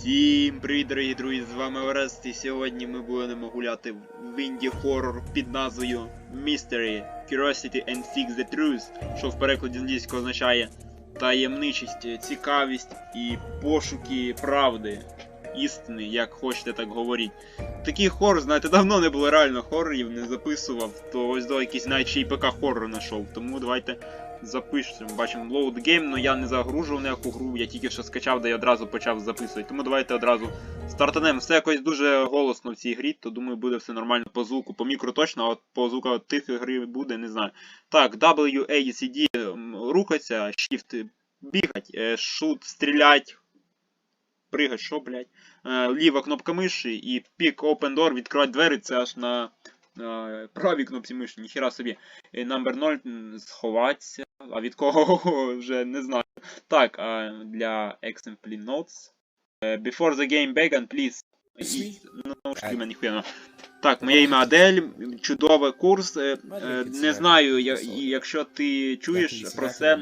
Всім привіт, дорогі друзі, з вами Орест, і сьогодні ми будемо гуляти в інді хоррор під назвою Mystery, Curiosity and Fix the Truth, що в перекладі англійського означає таємничість, цікавість і пошуки правди, істини, як хочете так говоріть. Такий хоррор, знаєте, давно не було реально хоррорів, не записував, то ось до якийсь навіть ще й ПК хоррор знайшов. Тому давайте запишемо. Бачимо load game, але я не загружував ніяку гру, я тільки що скачав, де я одразу почав записувати. Тому давайте одразу стартанемо. Все якось дуже голосно в цій грі, то думаю, буде все нормально по звуку. По мікро точно, а от по звуку тихої гри буде, не знаю. Так, W, A, C, D, рухаться, Shift, бігать, е, shoot, стрілять. Пригать, що, блядь. Е, Ліва кнопка миші і пік Open Door, відкривати двері, це аж на правій кнопці миші, ніхіра собі. І Number 0 сховатися. А від кого вже не знаю. Так, для Exempli Notes. Е, Before the game began, please. І- Ну, ну, мене ніхуя. Так, моє ім'я Адель, чудовий курс. е, е, Не знаю, якщо ти чуєш про це,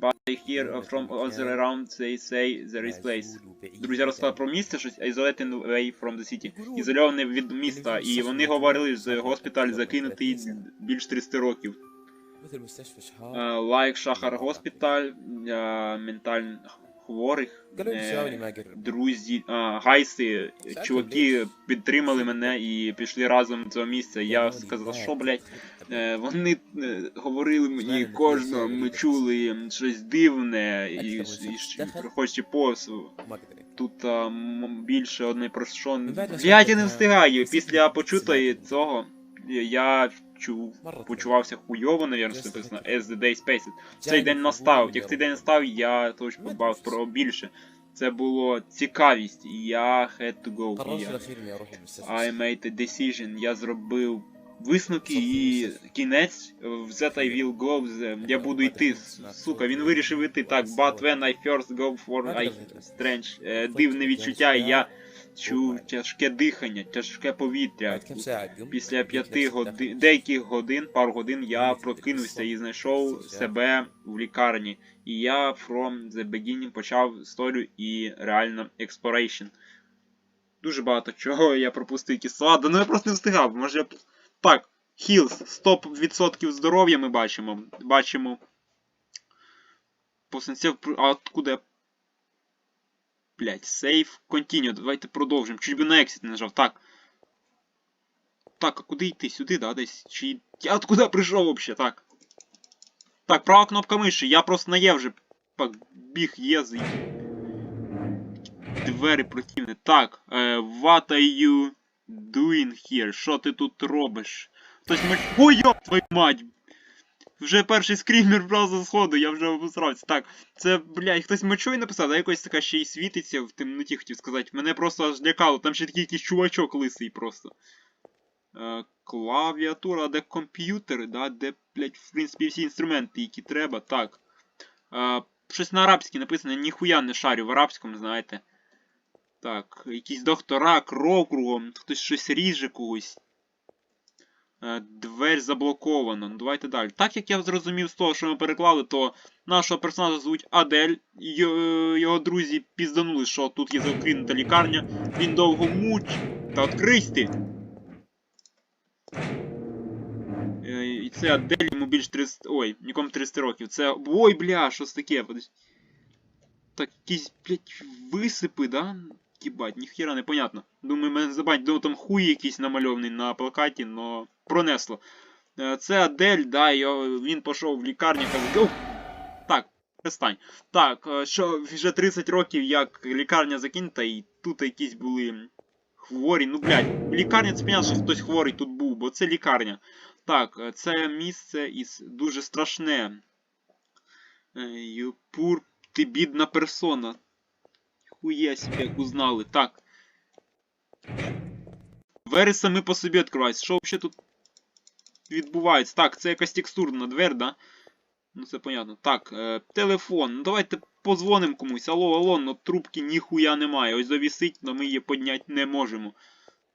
but I hear from other around they say there is place. Друзі розказали про місце, щось isolated away from the city. Ізольований від міста, і вони говорили, що госпіталь закинутий більш 300 років. Е, Лайк Шахар Госпіталь, е, ментально хворих, е, друзі, гайси, чуваки підтримали мене і пішли разом до цього місця. Я сказав, що, блядь, е, вони е, говорили мені кожного, ми чули щось дивне, і, і, і проходячи повз, тут а, більше одне про що. Блядь, я не встигаю. Після почутої цього я чув, почувався хуйово, навірно, що написано as the day spaced. Цей день настав. Як цей день настав, я точно побав про більше. Це було цікавість, і я had to go. Я... I made a decision. Я зробив висновки і кінець в that I will go. Я буду йти. Сука, він вирішив йти так. But when I first go for I strange. е, Дивне відчуття, і я чув тяжке дихання, тяжке повітря. Після п'яти годин, деяких годин, пару годин, я прокинувся і знайшов себе в лікарні. І я from the beginning почав історію і реально exploration. Дуже багато чого я пропустив слова, ну я просто не встигав. Може я. Так, Hills, 100% здоров'я ми бачимо. Бачимо. Потенціал. А откуда я Блять, сейф, continue. Давайте продовжимо. Чуть би на exit не нажав. Так. Так, а куди йти? Сюди, да, десь? Чи. Я откуда прийшов вообще? Так. Так, права кнопка миші. Я просто на Є вже пак, біг є з. Двері противні. Так, е, what are you doing here? Що ти тут робиш? Хтось ми. Ой, йоп твою мать! Вже перший скрімер просто сходу, я вже обосрався. Так, це, блядь, хтось мочою написав, а якось така ще й світиться в темноті, хотів сказати. Мене просто аж лякало, там ще такий якийсь чувачок лисий просто. Е, клавіатура, де комп'ютери, да, де, блядь, в принципі, всі інструменти, які треба. Так. Е, щось на арабській написано, ніхуя не шарю в арабському, знаєте. Так, якісь доктора, кров кругом, хтось щось ріже когось. Е, Дверь заблокована. Ну давайте далі. Так як я зрозумів з того, що ми переклали, то нашого персонажа звуть Адель. Йо- Його друзі пізданули, що тут є закинута лікарня. Він довго муч. Та відкрийсь ти! Е, І це Адель, йому більш 300. Ой, нікому 300 років. Це. Ой, бля, що це таке? Так, якісь, блядь, висипи, да? Єбать, ніхіра непонятно. Думаю, мене забать, думаю, там хуй якийсь намальований на плакаті, но пронесло. Е, Це Адель, да, він пішов в лікарню, каже! Так, перестань. Так, е, що вже 30 років як лікарня закинута, і тут якісь були хворі. Ну, блядь, лікарня це понятно, що хтось хворий тут був, бо це лікарня. Так, е, це місце із дуже страшне. Юпур, ти бідна персона. Хує себе, як узнали. Так. Двері самі по собі відкриваються. Що взагалі тут відбувається? Так, це якась текстурна двер, да? Ну це понятно. Так, е, телефон. Ну давайте позвонимо комусь. Алло, алло, но трубки ніхуя немає. Ось завісить, но ми її підняти не можемо.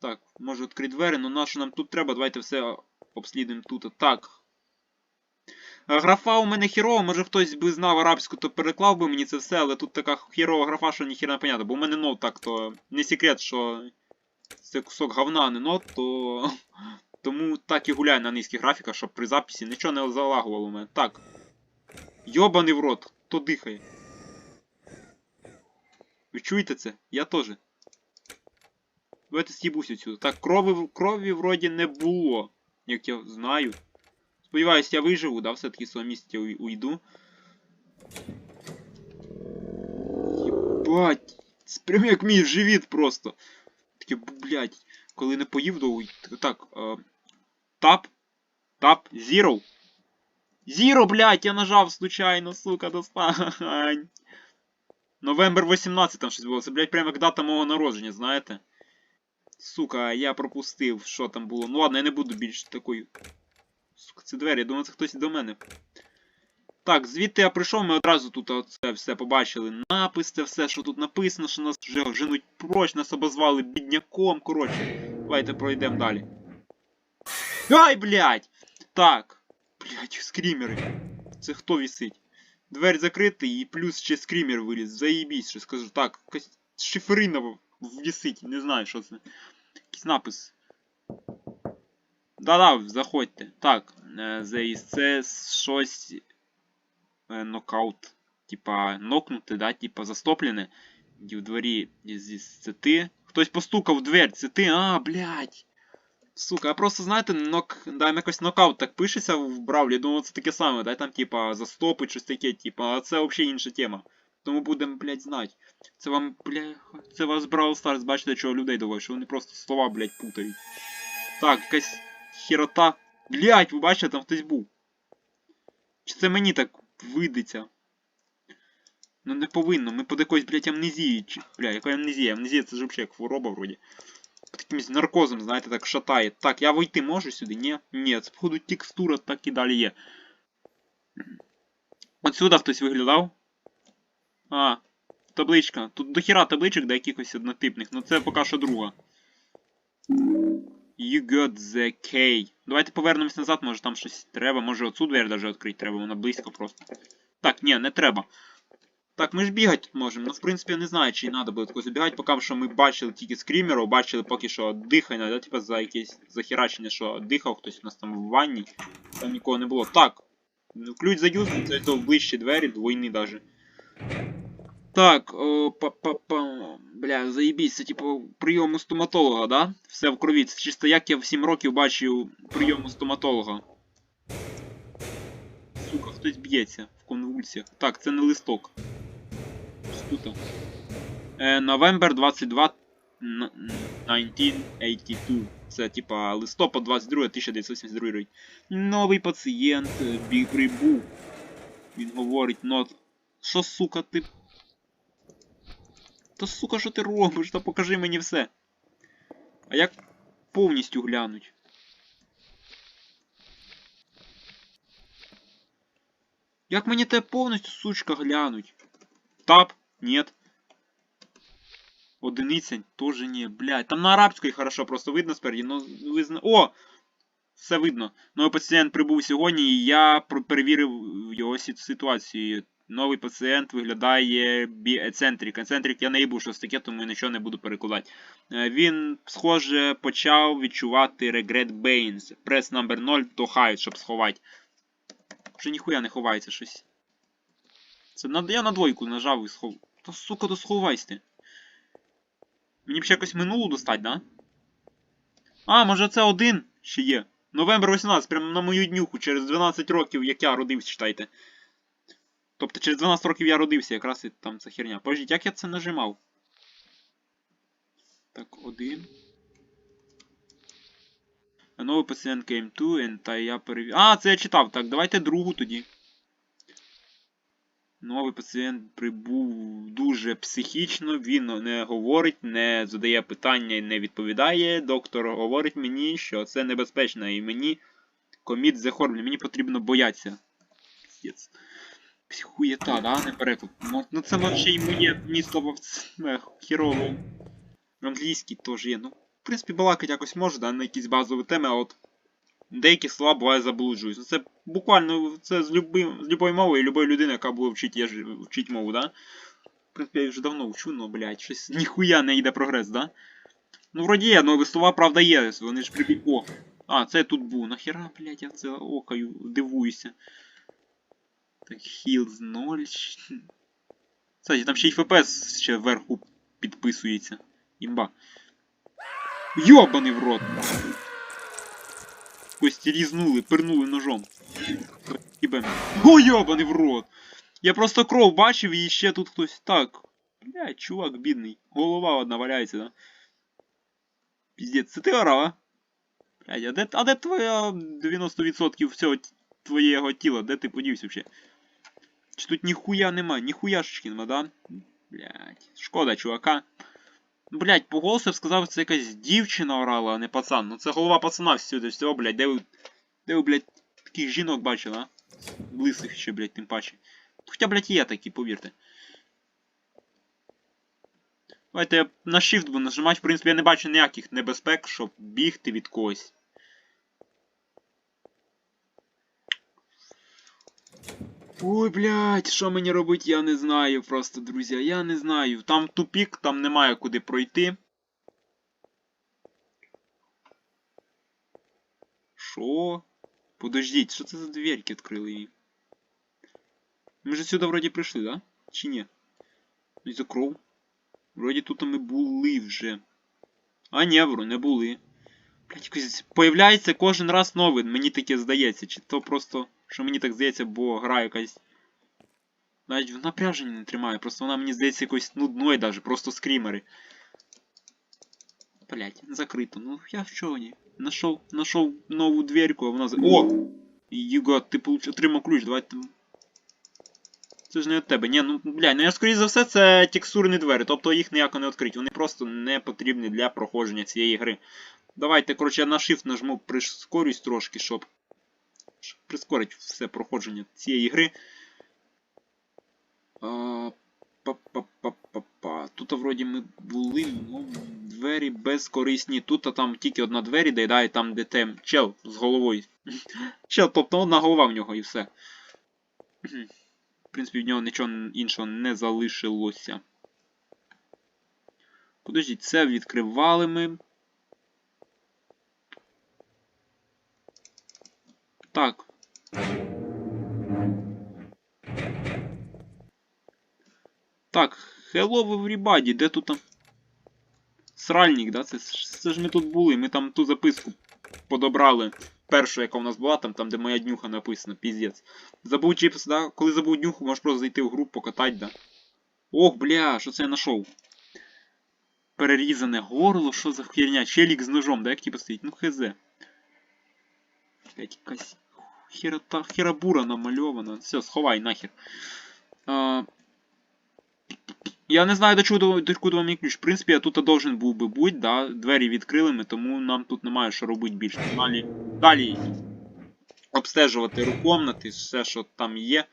Так, може відкрити двері, но на що нам тут треба? Давайте все обслідуємо тут. Так. Е, Графа у мене хірова, може хтось би знав арабську, то переклав би мені це все, але тут така хірова графа, що ніхіра не понятно. Бо у мене нот так, то не секрет, що це кусок говна, а не нот, то. Тому так і гуляю на низьких графіках, щоб при записі нічого не залагувало у мене. Так. Йобаний в рот, хто дихає. Ви чуєте це? Я теж. Давайте з'їбусь отсюди. Так, крові, крові вроді не було, як я знаю. Сподіваюсь, я виживу, да, все-таки з свого місця уйду. Єбать. Прям як мій живіт просто. Таке, блядь, коли не поїв довго. Так, е, тап. Тап. Зіро. Зіро, блядь, я нажав случайно, сука, достань. Новембер 18 там щось було. Це, блядь, прям як дата мого народження, знаєте? Сука, я пропустив, що там було. Ну ладно, я не буду більш такою. Сука, це двері, я думаю, це хтось до мене. Так, звідти я прийшов, ми одразу тут це все побачили. Напис, це все, що тут написано, що нас вже женуть проч, нас обозвали бідняком, коротше. Давайте пройдемо далі. Ай, блядь! Так. Блядь, скрімери. Це хто вісить? Дверь закрита і плюс ще скрімер виліз. Заїбісь, що скажу. Так, якась шиферина вісить, не знаю, що це. Якийсь напис. Да-да, заходьте. Так, е, це щось. е, Нокаут. Типа, нокнути, да? Типа застоплене. І в дворі це ти. Хтось постукав в двері, це ти. А, блядь. Сука, я просто, знаєте, нок... да, якось нокаут так пишеться в Бравлі, думав, це таке саме, да, там, типа, застопить, щось таке, типа, а це взагалі інша тема. Тому будемо, блядь, знати. Це вам, бля, це вас Brawl Stars, бачите, чого людей доводить, що вони просто слова, блядь, путають. Так, якась хірота. Блядь, ви бачите, там хтось був. Чи це мені так видиться? Ну не повинно, ми під якоюсь, блядь, амнезією. Бля, яка амнезія? Амнезія це ж взагалі хвороба вроді. Під якимось наркозом, знаєте, так шатає. Так, я вийти можу сюди? Ні? Ні, це походу текстура так і далі є. От сюди хтось виглядав. А, табличка. Тут дохіра табличок до якихось однотипних, ну це поки що друга. You got the key. Давайте повернемось назад, може там щось треба, може оцю двері даже відкрити треба, вона близько просто. Так, ні, не треба. Так, ми ж бігати можемо. Ну, в принципі, я не знаю, чи треба буде тако забігати, поки що ми бачили тільки скрімеру, бачили поки що дихання, да, типа за якесь захерачення, що дихав хтось у нас там в ванні. Там нікого не було. Так. Ну, Ключ заюзаний, це то ближчі двері, двойні даже. Так, о, па-па-па. Бля, заєбісь, це типу прийом у стоматолога, да? Все в крові. Це чисто як я в 7 років бачив прийом у стоматолога. Сука, хтось б'ється в конвульсіях. Так, це не листок. Тут? Е, November 22 н- н- 1982. Це типа листопад 22 1982 рік. Новий пацієнт е, прибув. Він говорить, нот. Що, сука, ти. Та сука, що ти робиш? Та покажи мені все. А як повністю глянуть? Як мені те повністю, сучка, глянуть? Тап? Нет. Одиниця? Тоже ні. Блядь, там на арабській хорошо, просто видно спереді, ну ви зна... О! Все видно. Новий пацієнт прибув сьогодні, і я перевірив його ситуацію. Новий пацієнт виглядає бі ецентрик. Я не їбу щось таке, тому нічого не буду перекладати. Е, Він, схоже, почав відчувати Regret Banes. Прес номер 0 то hide, щоб сховати. Вже ніхуя не ховається щось. Це я на двойку нажав і схов. Та сука, то сховайся ти. Мені б ще якось минулу достать, да? А, може це один ще є. Новембр 18, прямо на мою днюху, через 12 років, як я родився, читайте. Тобто через 12 років я родився, якраз і там ця херня. Подождіть, як я це нажимав? Так, один. Новий пацієнт came to, and та я перевів. А, це я читав. Так, давайте другу тоді. Новий пацієнт прибув дуже психічно, він не говорить, не задає питання і не відповідає. Доктор говорить мені, що це небезпечно, і мені коміт the мені потрібно боятися. Піздець. Хуєта, да, не переклад. Мо- Ну це може і моє місто в хірово. Англійський теж є. Ну, в принципі, балакать якось може, да, на якісь базові теми, а от деякі слова буває заблуджуюсь. Ну, Це буквально це з, люби, з любої мови і любої людини, яка буде вчить, я ж, вчить мову, да? В принципі, я вже давно вчу, но, блядь, щось ніхуя не йде прогрес, да? Ну, вроді є, але слова, правда, є. Вони ж прибі... О! А, це я тут був. Нахера, блядь, я це окаю, дивуюся. Так, хілз 0. Кстати, там ще й ФПС ще вверху підписується. Імба. Йобаний в рот! Кості різнули, пирнули ножом. О, йобаний в рот! Я просто кров бачив і ще тут хтось. Так. Блядь, чувак бідний. Голова одна валяється, да? Піздець, це ти орав, а? Блядь, а де, а де твоя 90% всього твоєго тіла? Де ти подівся взагалі? Чи тут ніхуя нема, ніхуяшечки нема, да? Блядь, шкода, чувака. Блядь, по голосу я б сказав, це якась дівчина орала, а не пацан. Ну це голова пацана всюди, всього, блядь, де ви. Де ви, блядь, таких жінок бачили, а? Лисих ще, блядь, тим паче. Хоча, блядь, є такі, повірте. Давайте я на Shift буду нажимати, в принципі, я не бачу ніяких небезпек, щоб бігти від когось. Ой, блядь, що мені робити, я не знаю просто, друзі, я не знаю. Там тупік, там немає куди пройти. Що? Подождіть, що це за дверки відкрили її? Ми ж сюди вроді прийшли, да? Чи ні? І за кров. Вроді тут ми були вже. А ні, вро, не були. Блять, якось появляється кожен раз новий, мені таке здається. Чи то просто, що мені так здається, бо гра якась. Навіть в напряженні не тримає, просто вона мені здається якось нудною даже, просто скрімери. Блять, закрито. Ну я в чого ні? Нашов, нашов нову дверку, а вона за. О! Got, ти получ... отримав ключ, давай там. Це ж не від тебе. Ні, ну бля, ну я скоріше за все це текстурні двері, тобто їх ніяко не відкрити. Вони просто не потрібні для проходження цієї гри. Давайте, коротше, я на Shift нажму прискорюсь трошки, щоб, щоб прискорити все проходження цієї гри. А, Па-па-па-па-па. Тут вроді ми були, ну, двері безкорисні. Тут а там тільки одна двері доїдає, там де тем чел з головою. Чел, тобто одна голова в нього і все. В принципі, в нього нічого іншого не залишилося. Подождіть, це відкривали ми. Так. Так, hello everybody, де тут там? Сральник, да? Це, це ж ми тут були, ми там ту записку подобрали. Першу, яка у нас була, там, там де моя днюха написана, піздець. Забув чіпс, да? Коли забув днюху, можеш просто зайти в групу, покатати, да? Ох, бля, що це я знайшов? Перерізане горло, що за херня? Челік з ножом, да, як типу стоїть? Ну хз. Блять, якась херота, херабура намальована. Все, сховай нахер. А, я не знаю, до чого до куди вам мій ключ. В принципі, я тут должен був би бути, да? Двері відкрили ми, тому нам тут немає що робити більше. Далі, далі обстежувати рукомнати, все, що там є.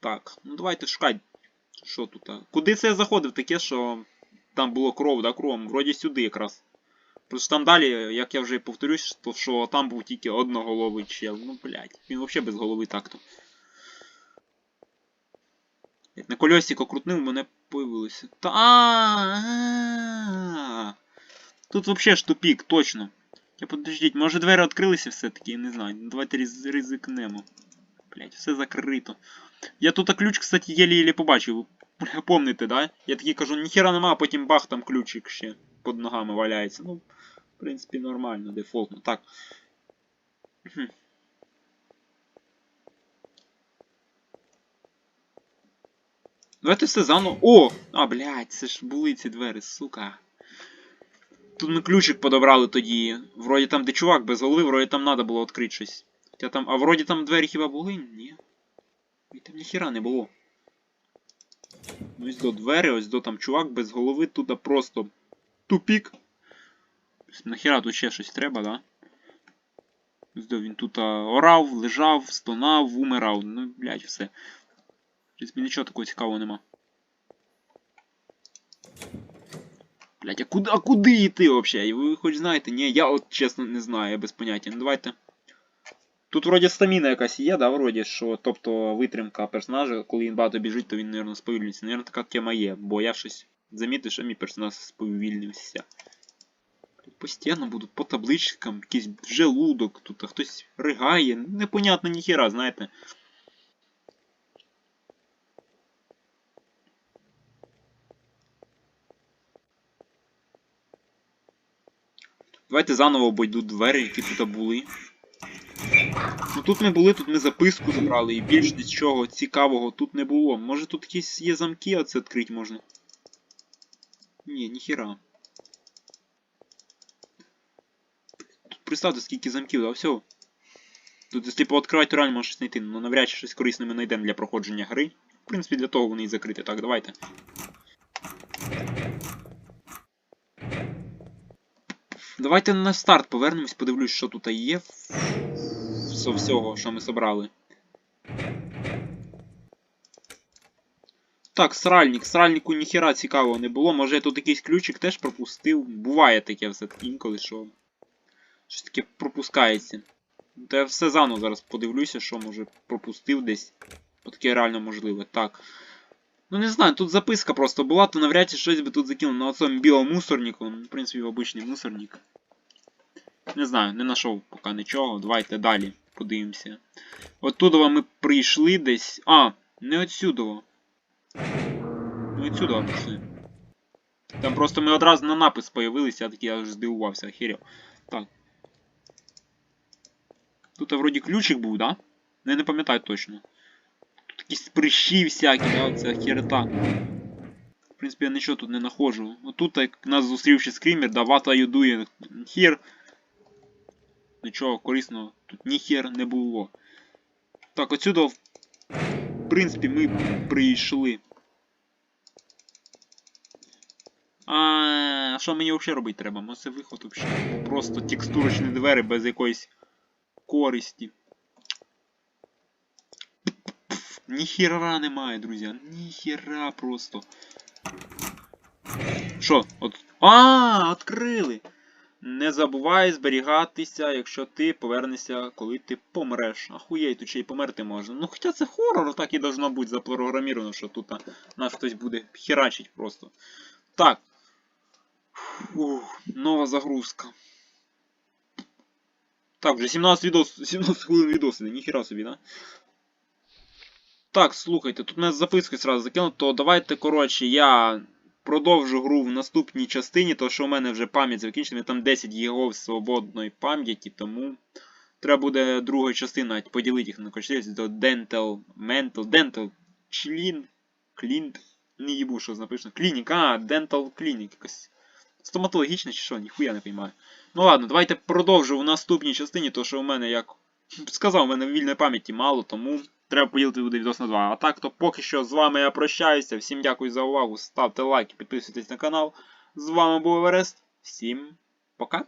Так, ну давайте шукати. Що тут? Куди це я заходив? Таке, що там було кров, да, кровом? Вроді сюди якраз. Просто там далі, як я вже повторюсь, то що там був тільки одноголовий чел. Ну, блядь, він взагалі без голови так-то. Як на кольосико крутнув, мене появилося. Та а Тут взагалі ж тупік, точно. Я подождіть, може двері відкрилися все-таки, я не знаю. Давайте ризикнемо. Блять, все закрито. Я тут ключ, кстати, єлі-єлі побачив. Помните, да? Я такий кажу, ніхера нема, а потім бах, там ключик ще під ногами валяється. Ну, принципі, нормально, дефолтно. Так. Давайте все заново. О! А, блядь, це ж були ці двері, сука. Тут ми ключик подобрали тоді. Вроді там, де чувак без голови, вроді там треба було відкрити щось. Хоча там. А вроді там двері хіба були? Ні. І там ніхіра не було. Ну, ось до двері, ось до там чувак без голови, тут просто тупік. Нахіра тут ще щось треба, да? Він тут орав, лежав, стонав, умирав. Ну, блядь, все. Принципі, нічого такого цікавого нема. Блять, а куди, а куди йти взагалі? Ви хоч знаєте? Ні, я от чесно не знаю, я без поняття. Ну давайте. Тут вроді стаміна якась є, да, вроді, що, тобто витримка персонажа, коли він багато біжить, то він, мабуть, сповільнюється. Наверно, така тема є, бо я щось замітив, що мій персонаж сповільнився. Постійно будуть по табличкам, якийсь желудок, тут а хтось ригає, непонятно ніхіра, знаєте. Давайте заново обойду двері, які тут були. Ну тут ми були, тут ми записку забрали, і більш нічого цікавого тут не було. Може тут якісь є замки, а це відкрити можна? Ні, ніхіра. Представте, скільки замків, да, всього. Тут, типу, відкривати реально можеш знайти, але навряд чи щось корисне ми знайдемо для проходження гри. В принципі, для того вони і закриті. Так, давайте. Давайте на старт повернемось, подивлюсь, що тут є з всього, що ми собрали. Так, сральник. Сральнику ніхіра цікавого не було. Може я тут якийсь ключик теж пропустив. Буває таке все інколи, що. Щось таке пропускається. Та я все заново зараз подивлюся, що може пропустив десь. Бо таке реально можливе. Так. Ну не знаю, тут записка просто була, то навряд чи щось би тут закинув на оцьому біомусорнику. Ну, В принципі, обичний мусорник. Не знаю, не знайшов поки нічого. Давайте далі подивимося. Оттуда ми прийшли десь. А, не отсюдово. Не отсюда прийшли. Там просто ми одразу на напис появилися, я такий аж здивувався, охерів. Так. Тут вроді ключик був, да? Я не пам'ятаю точно. Тут якісь прищі всякі, да, оце херета. В принципі, я нічого тут не знаходжу. Отут як нас зустрів ще скрімер, да, what are you doing here? Нічого корисного тут ніхер не було. Так, отсюда, в принципі, ми прийшли. А що мені взагалі робити треба? Може це виход взагалі. Просто текстурочні двері без якоїсь користі. Ніхіра немає, друзі. Ніхіра просто. Що? От. А, відкрили! Не забувай зберігатися, якщо ти повернешся, коли ти помреш. Ахуєй, тут ще й померти можна. Ну хоча це хорор, так і должно бути запрограміровано, що тут нас хтось буде херачить просто. Так. Фух, нова загрузка. Так, вже 17 відос, 17 хвилин відоси, ніхера собі, да? Так, слухайте, тут нас записки сразу закинуто, то давайте, коротше, я продовжу гру в наступній частині, тому що у мене вже пам'ять закінчена, там 10 гігов свободної пам'яті, тому треба буде друга частина поділити їх на кочерці до Dental, Mental, Dental, Члін, Клінт, не їбу, що написано, Клінік, а, Dental Clinic, якось стоматологічне чи що, ніхуя не розумію. Ну ладно, давайте продовжу в наступній частині, тому що у мене, як сказав, у мене вільної пам'яті мало, тому треба поділити буде відос на два. А так, то поки що з вами я прощаюся. Всім дякую за увагу. Ставте лайки, підписуйтесь на канал. З вами був Еверест. Всім пока.